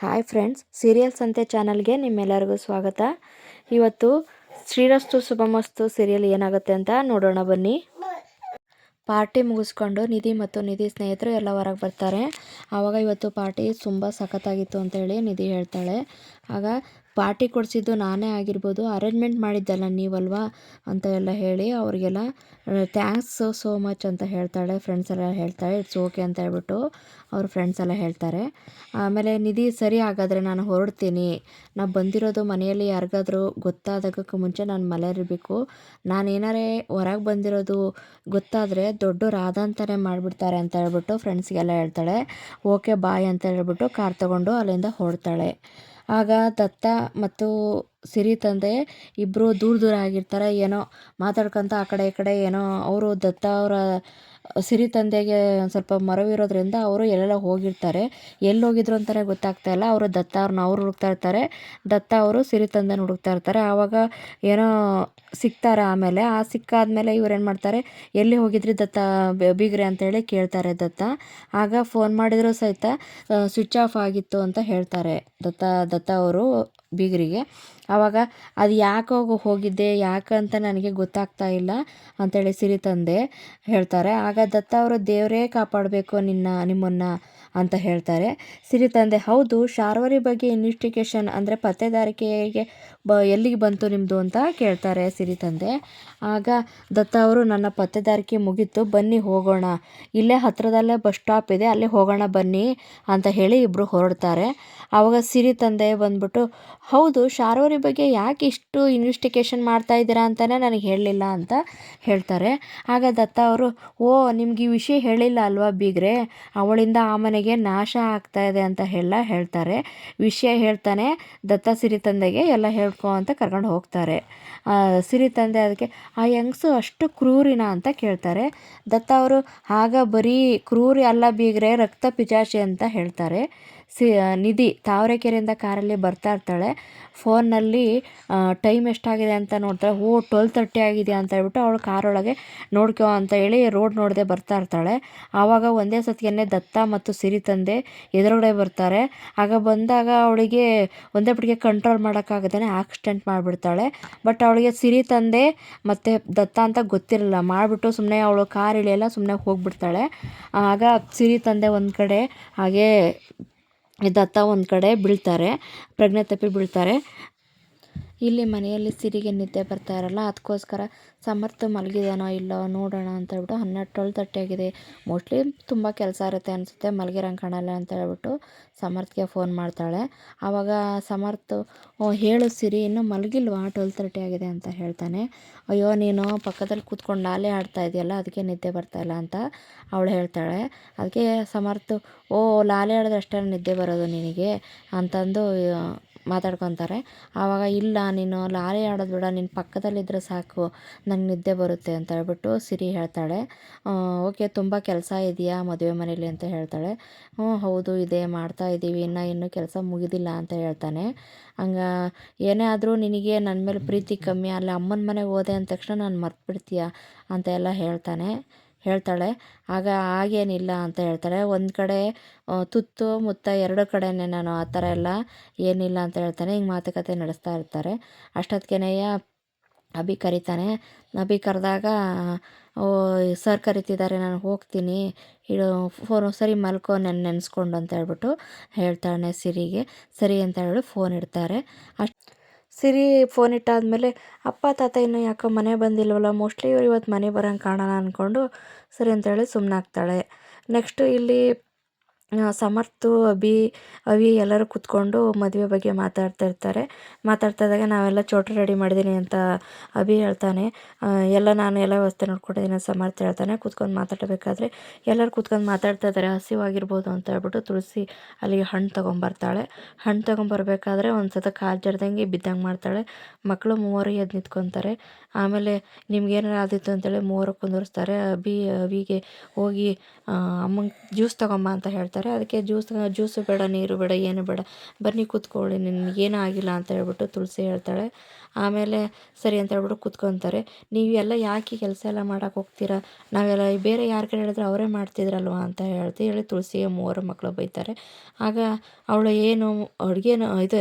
Hi friends serial ಸಂತೆ ಚಾನಲ್ಗೆ ನಿಮ್ಮೆಲ್ಲರಿಗೂ ಸ್ವಾಗತ. ಇವತ್ತು ಶ್ರೀರಸ್ತು ಶುಭಮಸ್ತು ಸೀರಿಯಲ್ ಏನಾಗುತ್ತೆ ಅಂತ ನೋಡೋಣ ಬನ್ನಿ. ಪಾರ್ಟಿ ಮುಗಿಸ್ಕೊಂಡು ನಿಧಿ ಮತ್ತು ನಿಧಿ ಸ್ನೇಹಿತರು ಎಲ್ಲ ಹೊರಗೆ ಬರ್ತಾರೆ. ಆವಾಗ ಇವತ್ತು ಪಾರ್ಟಿ ತುಂಬ ಸಖತ್ತಾಗಿತ್ತು ಅಂತೇಳಿ ನಿಧಿ ಹೇಳ್ತಾಳೆ. ಆಗ ಪಾರ್ಟಿ ಕೊಡಿಸಿದ್ದು ನಾನೇ ಆಗಿರ್ಬೋದು ಅರೇಂಜ್ಮೆಂಟ್ ಮಾಡಿದ್ದಲ್ಲ ನೀವಲ್ವಾ ಅಂತ ಎಲ್ಲ ಹೇಳಿ ಅವರಿಗೆಲ್ಲ ಥ್ಯಾಂಕ್ಸ್ ಸೋ ಮಚ್ ಅಂತ ಹೇಳ್ತಾಳೆ ಫ್ರೆಂಡ್ಸ್ ಎಲ್ಲ ಹೇಳ್ತಾಳೆ ಇಟ್ಸ್ ಓಕೆ ಅಂತ ಹೇಳ್ಬಿಟ್ಟು ಅವ್ರ ಫ್ರೆಂಡ್ಸ್ ಎಲ್ಲ ಹೇಳ್ತಾರೆ. ಆಮೇಲೆ ನಿಧಿ, ಸರಿ, ಹಾಗಾದರೆ ನಾನು ಹೊರಡ್ತೀನಿ. ನಾನು ಬಂದಿರೋದು ಮನೆಯಲ್ಲಿ ಯಾರಿಗಾದರೂ ಗೊತ್ತಾದಾಗಕ್ಕೆ ಮುಂಚೆ ನಾನು ಮಲೆರಿಬೇಕು ನಾನು ಏನಾರೇ ಹೊರಗೆ ಬಂದಿರೋದು ಗೊತ್ತಾದರೆ ದೊಡ್ಡವ್ರು ಅಂತಲೇ ಮಾಡಿಬಿಡ್ತಾರೆ ಅಂತ ಹೇಳ್ಬಿಟ್ಟು ಫ್ರೆಂಡ್ಸ್ಗೆಲ್ಲ ಹೇಳ್ತಾಳೆ. ಓಕೆ ಬಾಯ್ ಅಂತ ಹೇಳ್ಬಿಟ್ಟು ಕಾರ್ ತೊಗೊಂಡು ಅಲ್ಲಿಂದ ಹೊರಡ್ತಾಳೆ. ಆಗ ದತ್ತ ಮತ್ತು ಸಿರಿ ತಂದೆ ಇಬ್ಬರು ದೂರ ದೂರ ಆಗಿರ್ತಾರೆ, ಏನೋ ಮಾತಾಡ್ಕೊತ ಆ ಕಡೆ ಈ ಕಡೆ, ಏನೋ ಅವರು ದತ್ತ ಅವರ ಸಿರಿ ತಂದೆಗೆ ಒಂದು ಸ್ವಲ್ಪ ಮರವಿರೋದ್ರಿಂದ ಅವರು ಎಲ್ಲೆಲ್ಲ ಹೋಗಿರ್ತಾರೆ. ಎಲ್ಲಿ ಹೋಗಿದ್ರು ಅಂತಲೇ ಗೊತ್ತಾಗ್ತಾ ಇಲ್ಲ. ಅವರು ದತ್ತ ಅವ್ರನ್ನ ಅವರು ಹುಡುಕ್ತಾ ಇರ್ತಾರೆ. ದತ್ತ ಅವರು ಸಿರಿ ತಂದೆನ ಹುಡುಕ್ತಾ ಇರ್ತಾರೆ. ಆವಾಗ ಏನೋ ಸಿಗ್ತಾರೆ ಆಮೇಲೆ. ಆ ಸಿಕ್ಕಾದ್ಮೇಲೆ ಇವ್ರು ಏನು ಮಾಡ್ತಾರೆ, ಎಲ್ಲಿ ಹೋಗಿದ್ರಿ ದತ್ತ ಬೀಗ್ರೆ ಅಂತೇಳಿ ಕೇಳ್ತಾರೆ ದತ್ತ. ಆಗ ಫೋನ್ ಮಾಡಿದ್ರು ಸಹಿತ ಸ್ವಿಚ್ ಆಫ್ ಆಗಿತ್ತು ಅಂತ ಹೇಳ್ತಾರೆ ದತ್ತ ದತ್ತ ಅವರು ಬೀಗರಿಗೆ. ಆವಾಗ ಅದು ಯಾಕೆ ಹೋಗಿದ್ದೆ ಯಾಕಂತ ನನಗೆ ಗೊತ್ತಾಗ್ತಾ ಇಲ್ಲ ಅಂತೇಳಿ ಸಿರಿ ತಂದೆ ಹೇಳ್ತಾರೆ. ಆಗ ದತ್ತ ಅವರು ದೇವರೇ ಕಾಪಾಡಬೇಕು ನಿನ್ನ, ನಿಮ್ಮನ್ನು ಅಂತ ಹೇಳ್ತಾರೆ. ಸಿರಿ ತಂದೆ, ಹೌದು, ಶಾರ್ವರಿ ಬಗ್ಗೆ ಇನ್ವೆಸ್ಟಿಗೇಷನ್ ಅಂದರೆ ಪತ್ತೆದಾರಿಕೆಗೆ ಬ, ಎಲ್ಲಿಗೆ ಬಂತು ನಿಮ್ಮದು ಅಂತ ಕೇಳ್ತಾರೆ ಸಿರಿ ತಂದೆ. ಆಗ, ದತ್ತ ಅವರು, ನನ್ನ ಪತ್ತೆದಾರಿಕೆ ಮುಗೀತು, ಬನ್ನಿ ಹೋಗೋಣ. ಇಲ್ಲೇ ಹತ್ತಿರದಲ್ಲೇ ಬಸ್ ಸ್ಟಾಪ್ ಇದೆ, ಅಲ್ಲೇ ಹೋಗೋಣ ಬನ್ನಿ ಅಂತ ಹೇಳಿ ಇಬ್ಬರು ಹೊರಡ್ತಾರೆ. ಆವಾಗ ಸಿರಿ ತಂದೆ ಬಂದ್ಬಿಟ್ಟು, ಹೌದು, ಶಾರ್ವರಿ ಬಗ್ಗೆ ಯಾಕೆ ಇಷ್ಟು ಇನ್ವೆಸ್ಟಿಗೇಷನ್ ಮಾಡ್ತಾ ಇದ್ದೀರಾ ಅಂತಲೇ ನನಗೆ ಹೇಳಲಿಲ್ಲ ಅಂತ ಹೇಳ್ತಾರೆ. ಆಗ ದತ್ತ ಅವರು, ಓ, ನಿಮ್ಗೆ ಈ ವಿಷಯ ಹೇಳಿಲ್ಲ ಅಲ್ವಾ ಬೀಗ್ರೆ? ಅವಳಿಂದ ಆ ಮನೆಗೆ ನಾಶ ಆಗ್ತಾ ಇದೆ ಅಂತ ಎಲ್ಲ ಹೇಳ್ತಾರೆ. ವಿಷಯ ಹೇಳ್ತಾನೆ, ದತ್ತ ಸಿರಿ ತಂದೆಗೆ ಎಲ್ಲ ಹೇಳ್ಕೊ ಅಂತ ಕರ್ಕೊಂಡು ಹೋಗ್ತಾರೆ. ಸಿರಿ ತಂದೆ ಅದಕ್ಕೆ, ಆ ಯಂಗ್ಸು ಅಷ್ಟು ಕ್ರೂರಿನ ಅಂತ ಕೇಳ್ತಾರೆ. ದತ್ತ ಅವರು, ಆಗ ಬರೀ ಕ್ರೂರಿ ಅಲ್ಲ ಬೀಗ್ರೆ, ರಕ್ತ ಪಿಜಾಶೆ ಅಂತ ಹೇಳ್ತಾರೆ. ಸಿ ನಿಧಿ ತಾವರೆಕೆರೆಯಿಂದ ಕಾರಲ್ಲಿ ಬರ್ತಾ ಇರ್ತಾಳೆ. ಫೋನ್ನಲ್ಲಿ ಟೈಮ್ ಎಷ್ಟಾಗಿದೆ ಅಂತ ನೋಡ್ತಾಳೆ. ಓ, ಟ್ವೆಲ್ ತರ್ಟಿ ಆಗಿದೆ ಅಂತ ಹೇಳ್ಬಿಟ್ಟು ಅವಳು ಕಾರೊಳಗೆ ನೋಡ್ಕೋ ಅಂತ ಹೇಳಿ ರೋಡ್ ನೋಡದೆ ಬರ್ತಾ ಇರ್ತಾಳೆ. ಆವಾಗ ಒಂದೇ ಸತಿಯನ್ನೇ ದತ್ತ ಮತ್ತು ಸಿರಿ ತಂದೆ ಎದುರುಗಡೆ ಬರ್ತಾರೆ. ಆಗ ಬಂದಾಗ ಅವಳಿಗೆ ಒಂದೇ ಪಟ್ಟಿಗೆ ಕಂಟ್ರೋಲ್ ಮಾಡೋಕ್ಕಾಗದೇ ಆಕ್ಸಿಡೆಂಟ್ ಮಾಡಿಬಿಡ್ತಾಳೆ. ಬಟ್ ಅವಳಿಗೆ ಸಿರಿ ತಂದೆ ಮತ್ತು ದತ್ತ ಅಂತ ಗೊತ್ತಿರಲಿಲ್ಲ ಮಾಡಿಬಿಟ್ಟು ಸುಮ್ಮನೆ ಅವಳು ಕಾರ್ ಇಳಿಯಲ್ಲ ಸುಮ್ಮನೆ ಹೋಗ್ಬಿಡ್ತಾಳೆ. ಆಗ ಸಿರಿ ತಂದೆ ಒಂದು ಕಡೆ, ಹಾಗೇ ದತ್ತ ಒಂದು ಕಡೆ ಬೀಳ್ತಾರೆ ಪ್ರಜ್ಞೆ ತಪ್ಪಿ ಬೀಳ್ತಾರೆ. ಇಲ್ಲಿ ಮನೆಯಲ್ಲಿ ಸಿರಿಗೆ ನಿದ್ದೆ ಬರ್ತಾ ಇರಲ್ಲ ಅದಕ್ಕೋಸ್ಕರ ಸಮರ್ಥ ಮಲಗಿದಾನೋ ಇಲ್ಲೋ ನೋಡೋಣ ಅಂತ ಹೇಳ್ಬಿಟ್ಟು ಹನ್ನೆರಡು ಟ್ವೆಲ್ ತರ್ಟಿ ಆಗಿದೆ ಮೋಸ್ಟ್ಲಿ ತುಂಬ ಕೆಲಸ ಇರುತ್ತೆ ಅನಿಸುತ್ತೆ ಮಲಗಿರಂಗೆ ಕಾಣಲ್ಲ ಅಂತ ಹೇಳ್ಬಿಟ್ಟು ಸಮರ್ಥ್ಗೆ ಫೋನ್ ಮಾಡ್ತಾಳೆ. ಆವಾಗ ಸಮರ್ಥ ಹೇಳು ಸಿರಿ, ಇನ್ನೂ ಮಲಗಿಲ್ವಾ? ಟ್ವೆಲ್ ತರ್ಟಿ ಆಗಿದೆ ಅಂತ ಹೇಳ್ತಾನೆ. ಅಯ್ಯೋ, ನೀನು ಪಕ್ಕದಲ್ಲಿ ಕೂತ್ಕೊಂಡು ನಾಲೆ ಆಡ್ತಾ ಇದೆಯಲ್ಲ, ಅದಕ್ಕೆ ನಿದ್ದೆ ಬರ್ತಾ ಇಲ್ಲ ಅಂತ ಅವಳು ಹೇಳ್ತಾಳೆ. ಅದಕ್ಕೆ ಸಮರ್ಥ, ಓ ಲಾಲೆ ಆಡಿದ್ರೆ ಅಷ್ಟೇ ನಿದ್ದೆ ಬರೋದು ನಿನಗೆ? ಅಂತಂದು ಮಾತಾಡ್ಕೊತಾರೆ. ಆವಾಗ, ಇಲ್ಲ, ನೀನು ಲಾರಿ ಆಡೋದು ಬೇಡ ನಿನ್ನ ಪಕ್ಕದಲ್ಲಿದ್ದರೆ ಸಾಕು, ನಂಗೆ ನಿದ್ದೆ ಬರುತ್ತೆ ಅಂತ ಹೇಳ್ಬಿಟ್ಟು ಸಿರಿ ಹೇಳ್ತಾಳೆ. ಓಕೆ, ತುಂಬ ಕೆಲಸ ಇದೆಯಾ ಮದುವೆ ಮನೇಲಿ? ಅಂತ ಹೇಳ್ತಾಳೆ. ಹ್ಞೂ, ಹೌದು, ಇದೆ, ಮಾಡ್ತಾ ಇದ್ದೀವಿ, ಇನ್ನು ಇನ್ನೂ ಕೆಲಸ ಮುಗಿದಿಲ್ಲ ಅಂತ ಹೇಳ್ತಾನೆ. ಹಂಗ, ಏನೇ ಆದರೂ ನಿನಗೆ ನನ್ನ ಮೇಲೆ ಪ್ರೀತಿ ಕಮ್ಮಿ, ಅಲ್ಲಿ ಅಮ್ಮನ ಮನೆಗೆ ಹೋದೆ ಅಂದ ತಕ್ಷಣ ನಾನು ಮರ್ತ್ಬಿಡ್ತೀಯ? ಅಂತ ಎಲ್ಲ ಹೇಳ್ತಾನೆ. ಹೇಳ್ತಾಳೆ, ಆಗ ಹಾಗೇನಿಲ್ಲ ಅಂತ ಹೇಳ್ತಾಳೆ. ಒಂದು ಕಡೆ ತುತ್ತು, ಮುತ್ತ ಎರಡು ಕಡೆನೇ ನಾನು ಆ ಥರ ಎಲ್ಲ ಏನಿಲ್ಲ ಅಂತ ಹೇಳ್ತಾನೆ. ಹಿಂಗೆ ಮಾತುಕತೆ ನಡೆಸ್ತಾ ಇರ್ತಾರೆ. ಅಷ್ಟೊತ್ತಿಗೆನೆಯ ಅಭಿ ಕರಿತಾನೆ. ಅಭಿ ಕರೆದಾಗ, ಓ, ಸರ್ ಕರಿತಿದ್ದಾರೆ, ನಾನು ಹೋಗ್ತೀನಿ. ಇಡು, ಫೋನ್ ಸರಿ ಮಲ್ಕೋ ನೆನ್ ನೆನೆಸ್ಕೊಂಡು ಅಂತ ಹೇಳ್ಬಿಟ್ಟು ಹೇಳ್ತಾಳೆ ಸಿರಿಗೆ. ಸರಿ ಅಂತ ಹೇಳಿ ಫೋನ್ ಇಡ್ತಾರೆ. ಅಷ್ಟು ಸಿರಿ ಫೋನ್ ಇಟ್ಟಾದಮೇಲೆ, ಅಪ್ಪ, ತಾತ ಇನ್ನೂ ಯಾಕೋ ಮನೆ ಬಂದಿಲ್ವಲ್ಲ ಮೋಸ್ಟ್ಲಿ ಇವ್ರು ಇವತ್ತು ಮನೆ ಬರೋಂಗೆ ಕಾಣೋಣ ಅಂದ್ಕೊಂಡು ಸರಿ ಅಂತೇಳಿ ಸುಮ್ಮನಾಗ್ತಾಳೆ ನೆಕ್ಸ್ಟು ಇಲ್ಲಿ ಸಮರ್ಥು, ಅಭಿ, ಅವಿ ಎಲ್ಲರೂ ಕೂತ್ಕೊಂಡು ಮದುವೆ ಬಗ್ಗೆ ಮಾತಾಡ್ತಾ ಇರ್ತಾರೆ. ಮಾತಾಡ್ತಾ ಇದ್ದಾಗ ನಾವೆಲ್ಲ ಚೋಟ್ರಿ ರೆಡಿ ಮಾಡಿದ್ದೀನಿ ಅಂತ ಅಭಿ ಹೇಳ್ತಾನೆ. ಎಲ್ಲ ನಾನು ಎಲ್ಲ ವ್ಯವಸ್ಥೆ ನೋಡ್ಕೊಂಡಿದ್ದೀನಿ ಸಮರ್ಥ ಹೇಳ್ತಾನೆ. ಕೂತ್ಕೊಂಡು ಮಾತಾಡಬೇಕಾದ್ರೆ ಎಲ್ಲರೂ ಕೂತ್ಕೊಂಡು ಮಾತಾಡ್ತಾ ಇದ್ದಾರೆ. ಹಸಿವಾಗಿರ್ಬೋದು ಅಂತ ಹೇಳ್ಬಿಟ್ಟು ತುಳಸಿ ಅಲ್ಲಿಗೆ ಹಣ್ಣು ತೊಗೊಂಬರ್ತಾಳೆ. ಹಣ್ಣು ತೊಗೊಂಬರ್ಬೇಕಾದ್ರೆ ಒಂದು ಸತ ಕಾಲು ಜರ್ದಂಗೆ ಬಿದ್ದಂಗೆ ಮಾಡ್ತಾಳೆ. ಮಕ್ಕಳು ಮೂವರು ಎದ್ದು ನಿಂತ್ಕೊತಾರೆ. ಆಮೇಲೆ ನಿಮ್ಗೇನಾರು ಆದಿತ್ತು ಅಂತೇಳಿ ಮೂವರು ಕುಂದಿರಿಸ್ತಾರೆ. ಅಭಿ, ಅವಿಗೆ ಹೋಗಿ ಅಮ್ಮಂಗೆ ಜ್ಯೂಸ್ ತೊಗೊಂಬ ಅಂತ ಹೇಳ್ತಾರೆ. ಅದಕ್ಕೆ ಜ್ಯೂಸ್ ಜ್ಯೂಸು ಬೇಡ, ನೀರು ಬೇಡ, ಏನು ಬೇಡ, ಬನ್ನಿ ಕೂತ್ಕೊಳ್ಳಿ ನಿನಗೇನೂ ಆಗಿಲ್ಲ ಅಂತ ಹೇಳ್ಬಿಟ್ಟು ತುಳಸಿ ಹೇಳ್ತಾಳೆ. ಆಮೇಲೆ ಸರಿ ಅಂತ ಹೇಳ್ಬಿಟ್ಟು ಕೂತ್ಕೊತಾರೆ. ನೀವೆಲ್ಲ ಯಾಕೆ ಕೆಲಸ ಎಲ್ಲ ಮಾಡೋಕೆ ಹೋಗ್ತೀರಾ? ನಾವೆಲ್ಲ ಬೇರೆ ಯಾರ ಕಡೆ ಹೇಳಿದ್ರೆ ಅವರೇ ಮಾಡ್ತಿದ್ರಲ್ವ ಅಂತ ಹೇಳ್ತಿ, ಹೇಳಿ ತುಳಸಿಗೆ ಮೂವರು ಮಕ್ಕಳು ಬೈತಾರೆ. ಆಗ ಅವಳು ಏನು, ಅಡುಗೆನ, ಇದು,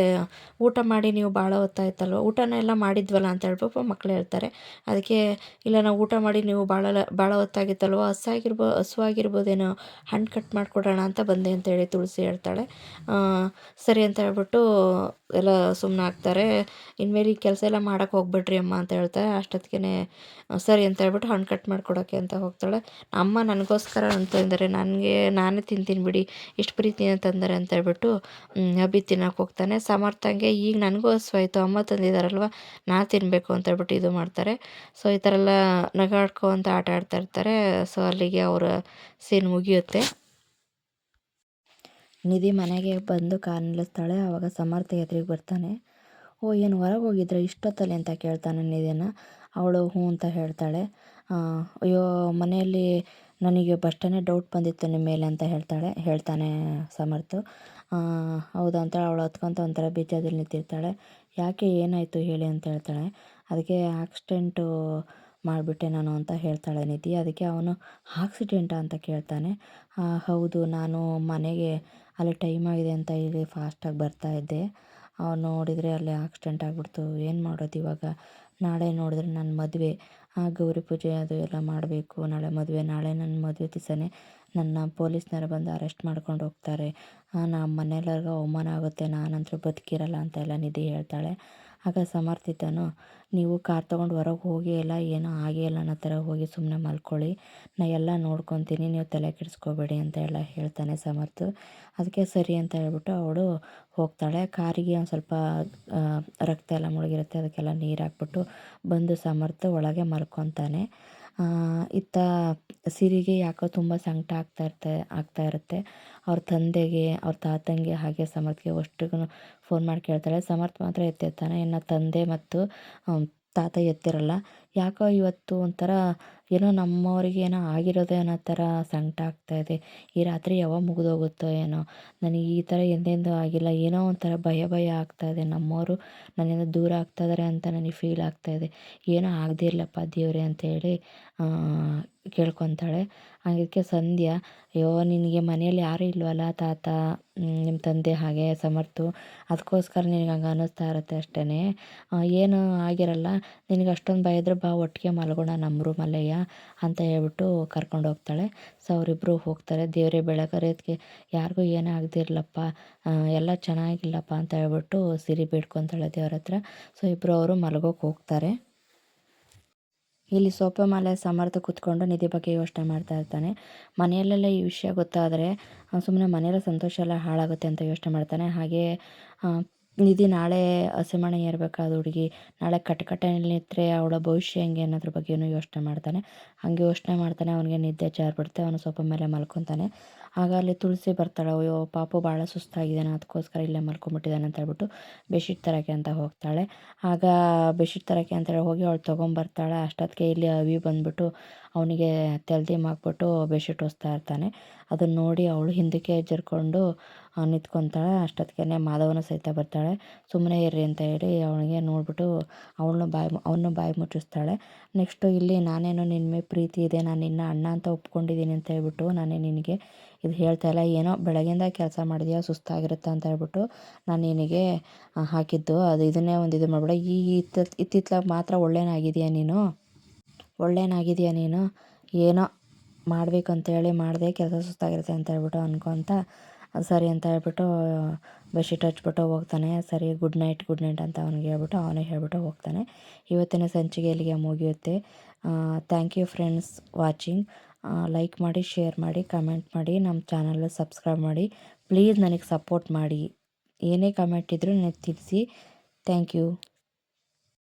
ಊಟ ಮಾಡಿ ನೀವು ಭಾಳ ಹೊತ್ತಾಯ್ತಲ್ವ? ಊಟನ ಎಲ್ಲ ಮಾಡಿದ್ವಲ್ಲ ಅಂತ ಹೇಳ್ಬಿಟ್ಟು ಮಕ್ಕಳು ಹೇಳ್ತಾರೆ. ಅದಕ್ಕೆ, ಇಲ್ಲ ನಾವು ಊಟ ಮಾಡಿ ನೀವು ಭಾಳ ಭಾಳ ಹೊತ್ತಾಗಿತ್ತಲ್ವ? ಹಸಾಗಿರ್ಬೋ ಹಸುವಾಗಿರ್ಬೋದೇನೋ, ಹಣ್ಣು ಕಟ್ ಮಾಡಿಕೊಡೋಣ ಅಂತ ಬಂದೆ ಅಂತೇಳಿ ತುಳಸಿ ಹೇಳ್ತಾಳೆ. ಸರಿ ಅಂತ ಹೇಳ್ಬಿಟ್ಟು ಎಲ್ಲ ಸುಮ್ಮನೆ ಆಗ್ತಾರೆ. ಇನ್ಮೇಲೆ ಈ ಕೆಲಸ ಎಲ್ಲ ಮಾಡೋಕೆ ಹೋಗ್ಬೇಡ್ರಿ ಅಮ್ಮ ಅಂತ ಹೇಳ್ತಾರೆ ಅಷ್ಟೊತ್ತಿಗೆ ಸರಿ ಅಂತ ಹೇಳ್ಬಿಟ್ಟು ಹಣ್ಣು ಕಟ್ ಮಾಡಿಕೊಡೋಕ್ಕೆ ಅಂತ ಹೋಗ್ತಾಳೆ. ಅಮ್ಮ ನನಗೋಸ್ಕರ ಅಂತಂದರೆ ನನಗೆ ನಾನೇ ತಿಂತೀನಿ ಬಿಡಿ, ಇಷ್ಟು ಪ್ರೀತಿನ ತಂದರೆ ಅಂತ ಹೇಳ್ಬಿಟ್ಟು ಅಭಿ ತಿನ್ನೋಕೆ ಹೋಗ್ತಾನೆ. ಸಮರ್ಥಂಗೆ ಈಗ ನನಗೂ ಹಸ್ವಾಯ್ತು ಅಮ್ಮ ತಂದಿದ್ದಾರಲ್ವ, ನಾ ತಿನ್ನಬೇಕು ಅಂತ ಹೇಳ್ಬಿಟ್ಟು ಇದು ಮಾಡ್ತಾರೆ. ಸೊ, ಈ ಥರ ಎಲ್ಲ ನಗಾಡ್ಕೊತ ಆಟ ಆಡ್ತಾ ಇರ್ತಾರೆ. ಸೊ, ಅಲ್ಲಿಗೆ ಅವರ ಸೀನ್ ಮುಗಿಯುತ್ತೆ. ನಿಧಿ ಮನೆಗೆ ಬಂದು ಕಾರ್ ನಿಲ್ಲಿಸ್ತಾಳೆ. ಆವಾಗ ಸಮರ್ಥ ಎದುರಿಗೆ ಬರ್ತಾನೆ. ಓ, ಏನು ಹೊರಗೆ ಹೋಗಿದ್ರೆ? ಇಷ್ಟೊತ್ತಲ್ಲಿ? ಅಂತ ಕೇಳ್ತಾನೆ ನಿಧಿನ. ಅವಳು ಹ್ಞೂ ಅಂತ ಹೇಳ್ತಾಳೆ. ಅಯ್ಯೋ, ಮನೆಯಲ್ಲಿ ನನಗೆ ಬಷ್ಟೇ ಡೌಟ್ ಬಂದಿತ್ತು ನಿಮ್ಮ ಮೇಲೆ ಅಂತ ಹೇಳ್ತಾಳೆ. ಹೇಳ್ತಾನೆ ಸಮರ್ಥ. ಹೌದಾ? ಅಂತ ಅವಳು ಹತ್ಕೊಂತ ಒಂಥರ ಬೀಜದಲ್ಲಿ ನಿಂತಿರ್ತಾಳೆ. ಯಾಕೆ ಏನಾಯಿತು ಹೇಳಿ ಅಂತ ಹೇಳ್ತಾಳೆ. ಅದಕ್ಕೆ ಆಕ್ಸಿಡೆಂಟು ಮಾಡಿಬಿಟ್ಟೆ ನಾನು ಅಂತ ಹೇಳ್ತಾಳೆ ನಿಧಿ. ಅದಕ್ಕೆ ಅವನು ಆಕ್ಸಿಡೆಂಟಾ ಅಂತ ಕೇಳ್ತಾನೆ. ಹೌದು, ನಾನು ಮನೆಗೆ ಅಲ್ಲಿ ಟೈಮ್ ಆಗಿದೆ ಅಂತ ಹೇಳಿ ಫಾಸ್ಟಾಗಿ ಬರ್ತಾ ಇದ್ದೆ. ಅವ್ನು ನೋಡಿದರೆ ಅಲ್ಲಿ ಆಕ್ಸಿಡೆಂಟ್ ಆಗಿಬಿಡ್ತು. ಏನು ಮಾಡೋದು ಇವಾಗ? ನಾಳೆ ನೋಡಿದ್ರೆ ನನ್ನ ಮದುವೆ. ಗೌರಿ ಪೂಜೆ ಅದು ಎಲ್ಲ ಮಾಡಬೇಕು. ನಾಳೆ ಮದುವೆ. ನಾಳೆ ನನ್ನ ಮದುವೆ ದಿವಸನೇ ನನ್ನ ಪೊಲೀಸ್ನವರು ಬಂದು ಅರೆಸ್ಟ್ ಮಾಡ್ಕೊಂಡು ಹೋಗ್ತಾರೆ. ನಮ್ಮ ಮನೆಯೆಲ್ಲರಿಗೂ ಅವಮಾನ ಆಗುತ್ತೆ. ನಾನಂತೂ ಬದುಕಿರಲ್ಲ ಅಂತೆಲ್ಲ ನಿಧಿ ಹೇಳ್ತಾಳೆ. ಆಗ ಸಮರ್ಥಿತನು ನೀವು ಕಾರ್ ತೊಗೊಂಡು ಹೊರಗೆ ಹೋಗಿ ಎಲ್ಲ ಏನೂ ಇಲ್ಲ ಅನ್ನೋ ಥರ ಹೋಗಿ ಸುಮ್ಮನೆ ಮಲ್ಕೊಳ್ಳಿ, ನಾ ಎಲ್ಲ ನೋಡ್ಕೊತೀನಿ, ನೀವು ತಲೆ ಕೆಡಿಸ್ಕೋಬೇಡಿ ಅಂತ ಎಲ್ಲ ಹೇಳ್ತಾನೆ ಸಮರ್ಥ್. ಅದಕ್ಕೆ ಸರಿ ಅಂತ ಹೇಳ್ಬಿಟ್ಟು ಅವಳು ಹೋಗ್ತಾಳೆ. ಕಾರಿಗೆ ಒಂದು ಸ್ವಲ್ಪ ರಕ್ತ ಎಲ್ಲ ಮುಳುಗಿರುತ್ತೆ, ಅದಕ್ಕೆಲ್ಲ ನೀರು ಹಾಕ್ಬಿಟ್ಟು ಬಂದು ಸಮರ್ಥ ಒಳಗೆ ಮಲ್ಕೊತಾನೆ. ಇತ್ತ ಸಿರಿಗೆ ಯಾಕೋ ತುಂಬ ಸಂಕಟ ಆಗ್ತಾ ಇರ್ತೆ, ಆಗ್ತಾ ಇರುತ್ತೆ. ಅವ್ರ ತಂದೆಗೆ, ಅವ್ರ ತಾತಂಗೆ ಹಾಗೆ ಸಮರ್ಥ್ಗೆ ಅಷ್ಟಿಗೂ ಫೋನ್ ಮಾಡಿ ಕೇಳ್ತಾಳೆ. ಸಮರ್ಥ್ ಮಾತ್ರ ಎತ್ತಿರ್ತಾನೆ ಇನ್ನು ತಂದೆ ಮತ್ತು ತಾತ ಎತ್ತಿರಲ್ಲ. ಯಾಕೋ ಇವತ್ತು ಒಂಥರ ಏನೋ ನಮ್ಮವರಿಗೆ ಏನೋ ಆಗಿರೋದೇ ಅನ್ನೋ ಥರ ಸಂಕಟ ಇದೆ. ಈ ರಾತ್ರಿ ಯಾವಾಗ ಮುಗಿದೋಗುತ್ತೋ ಏನೋ. ನನಗೆ ಈ ಥರ ಎಂದೆಂದೂ ಆಗಿಲ್ಲ. ಏನೋ ಒಂಥರ ಭಯ ಭಯ ಆಗ್ತಾಯಿದೆ ನಮ್ಮವರು ನನ್ನಿಂದ ದೂರ ಆಗ್ತಾಯಿದ್ದಾರೆ ಅಂತ ನನಗೆ ಫೀಲ್ ಆಗ್ತಾಯಿದೆ ಏನೋ ಆಗದೇ ಇರಲಪ್ಪ ದೇವರೇ ಅಂತೇಳಿ ಕೇಳ್ಕೊತಾಳೆ. ಹಾಗಿದ್ದಕ್ಕೆ ಸಂಧ್ಯಾ, ಅಯ್ಯೋ, ನಿನಗೆ ಮನೆಯಲ್ಲಿ ಯಾರೂ ಇಲ್ವಲ್ಲ ತಾತ ನಿಮ್ಮ ತಂದೆ ಹಾಗೆ ಸಮರ್ಥು. ಅದಕ್ಕೋಸ್ಕರ ನಿನಗೆ ಹಂಗೆ ಅನ್ನಿಸ್ತಾ ಇರುತ್ತೆ ಅಷ್ಟೇ ಏನು ಆಗಿರಲ್ಲ. ನಿನಗೆ ಅಷ್ಟೊಂದು ಭಯ ಇದ್ದರೆ ಬಾ, ಒಟ್ಟಿಗೆ ಮಲ್ಗೋಣ ನಮ್ಮ ರೂಮಲ್ಲಯ್ಯ ಅಂತ ಹೇಳ್ಬಿಟ್ಟು ಕರ್ಕೊಂಡು ಹೋಗ್ತಾಳೆ. ಸೊ ಅವರಿಬ್ಬರು ಹೋಗ್ತಾರೆ. ದೇವರೇ ಬೆಳಗಾರೆ ಅದಕ್ಕೆ ಯಾರಿಗೂ ಏನೂ ಆಗದಿರ್ಲಪ್ಪ ಎಲ್ಲ ಚೆನ್ನಾಗಿಲ್ಲಪ್ಪ ಅಂತ ಹೇಳ್ಬಿಟ್ಟು ಸಿರಿ ಬೇಡ್ಕೊತಾಳೆ ದೇವ್ರ ಹತ್ರ. ಸೊ ಇಬ್ಬರು ಅವರು ಮಲಗೋಕೆ ಹೋಗ್ತಾರೆ. ಇಲ್ಲಿ ಸೋಪೆ ಮಾಲೆ ಸಮರ್ಥ ಕೂತ್ಕೊಂಡು ನಿಧಿ ಬಗ್ಗೆ ಯೋಚನೆ ಮಾಡ್ತಾ ಇರ್ತಾನೆ. ಮನೆಯಲ್ಲೆಲ್ಲ ಈ ವಿಷಯ ಗೊತ್ತಾದರೆ ಸುಮ್ಮನೆ ಮನೆಯಲ್ಲ ಸಂತೋಷ ಎಲ್ಲ ಹಾಳಾಗುತ್ತೆ ಅಂತ ಯೋಚನೆ ಮಾಡ್ತಾನೆ. ಹಾಗೆ ನಿಧಿ ನಾಳೆ ಹಸೆಮಣೆ ಏರಬೇಕಾದ ಹುಡುಗಿ, ನಾಳೆ ಕಟಕಟೆಯಲ್ಲಿ ನಿಂತರೆ ಅವಳ ಭವಿಷ್ಯ ಹೆಂಗೆ ಅನ್ನೋದ್ರ ಬಗ್ಗೆಯೂ ಯೋಚನೆ ಮಾಡ್ತಾನೆ. ಹಾಗೆ ಯೋಚನೆ ಮಾಡ್ತಾನೆ, ಅವನಿಗೆ ನಿದ್ದೆ ಜಾರ್ಬಿಡುತ್ತೆ ಅವನು ಸೋಫಾ ಮೇಲೆ ಮಲ್ಕೊತಾನೆ. ಆಗ ಅಲ್ಲಿ ತುಳಸಿ ಬರ್ತಾಳೆ, ಅಯ್ಯೋ, ಪಾಪು ಭಾಳ ಸುಸ್ತಾಗಿದ್ದಾನೆ, ಅದಕ್ಕೋಸ್ಕರ ಇಲ್ಲೇ ಮಲ್ಕೊಂಬಿಟ್ಟಿದ್ದಾನೆ ಅಂತ ಹೇಳ್ಬಿಟ್ಟು ಬೆಡ್ಶೀಟ್ ತರೋಕ್ಕೆ ಅಂತ ಹೋಗ್ತಾಳೆ. ಆಗ ಬೆಡ್ಶೀಟ್ ತರೋಕ್ಕೆ ಅಂತೇಳಿ ಹೋಗಿ ಅವಳು ತೊಗೊಂಬರ್ತಾಳೆ. ಅಷ್ಟೊತ್ತಿಗೆ ಇಲ್ಲಿ ಅವಿ ಬಂದುಬಿಟ್ಟು ಅವನಿಗೆ ತೆಲ್ದಿ ಹಾಕ್ಬಿಟ್ಟು ಬೆಡ್ಶೀಟ್ ಹೊಸ್ತಾ ಇರ್ತಾನೆ. ಅದನ್ನು ನೋಡಿ ಅವಳು ಹಿಂದಕ್ಕೆ ಜರ್ಕೊಂಡು ನಿಂತ್ಕೊತಾಳೆ. ಅಷ್ಟೊತ್ತಿಗೆ ಮಾಧವನ ಸಹಿತ ಬರ್ತಾಳೆ. ಸುಮ್ಮನೆ ಇರ್ರಿ ಅಂತ ಹೇಳಿ ಅವನಿಗೆ ನೋಡಿಬಿಟ್ಟು ಅವಳನ್ನ ಬಾಯಿ ಅವನು ಬಾಯಿ ಮುಚ್ಚಿಸ್ತಾಳೆ. ನೆಕ್ಸ್ಟು ಇಲ್ಲಿ ನಾನೇನು ನಿನ್ನ ಮೇಲೆ ಪ್ರೀತಿ ಇದೆ, ನಾನು ನಿನ್ನ ಅಣ್ಣ ಅಂತ ಒಪ್ಕೊಂಡಿದ್ದೀನಿ ಅಂತ ಹೇಳ್ಬಿಟ್ಟು ನಾನೇ ನಿನಗೆ ಇದು ಹೇಳ್ತಾ ಇಲ್ಲ, ಏನೋ ಬೆಳಗಿಂದ ಕೆಲಸ ಮಾಡಿದ್ಯಾ, ಸುಸ್ತಾಗಿರುತ್ತೆ? ಅಂತ ಹೇಳ್ಬಿಟ್ಟು ನಾನು ನಿನಗೆ ಹಾಕಿದ್ದು. ಅದು ಇದನ್ನೇ ಒಂದು ಇದು ಮಾಡಬೇಡ. ಈ ಇತ್ತ ಇತ್ತಿತ್ತಲಾಗಿ ಮಾತ್ರ ಒಳ್ಳೆಯನಾಗಿದೆಯಾ ನೀನು? ಒಳ್ಳೆಯನಾಗಿದೆಯಾ ನೀನು? ಏನೋ ಮಾಡಬೇಕಂತೇಳಿ ಮಾಡಿದೆ, ಕೆಲಸ ಸುಸ್ತಾಗಿರುತ್ತೆ ಅಂತ ಹೇಳ್ಬಿಟ್ಟು ಅನ್ಕೊತ ಸರಿ ಅಂತ ಹೇಳ್ಬಿಟ್ಟು, ಬೆಡ್ಶೀಟ್ ಹಚ್ಬಿಟ್ಟು ಹೋಗ್ತಾನೆ. ಸರಿ, ಗುಡ್ ನೈಟ್ ಗುಡ್ ನೈಟ್ ಅಂತ ಅವನಿಗೆ ಹೇಳ್ಬಿಟ್ಟು, ಅವನೇ ಹೇಳ್ಬಿಟ್ಟು ಹೋಗ್ತಾನೆ. ಇವತ್ತಿನ ಸಂಚಿಕೆ ಇಲ್ಲಿಗೆ ಮುಗಿಯುತ್ತೆ. Thank you friends watching. Like ಮಾಡಿ ಶೇರ್ ಮಾಡಿ ಕಮೆಂಟ್ ಮಾಡಿ ನಮ್ಮ ಚಾನಲ್ ಸಬ್ಸ್ಕ್ರೈಬ್ ಮಾಡಿ. ಪ್ಲೀಸ್ ನನಗೆ ಸಪೋರ್ಟ್ ಮಾಡಿ. ಏನೇ ಕಮೆಂಟ್ ಇದ್ದರೂ ನನಗೆ ತಿಳಿಸಿ. Thank you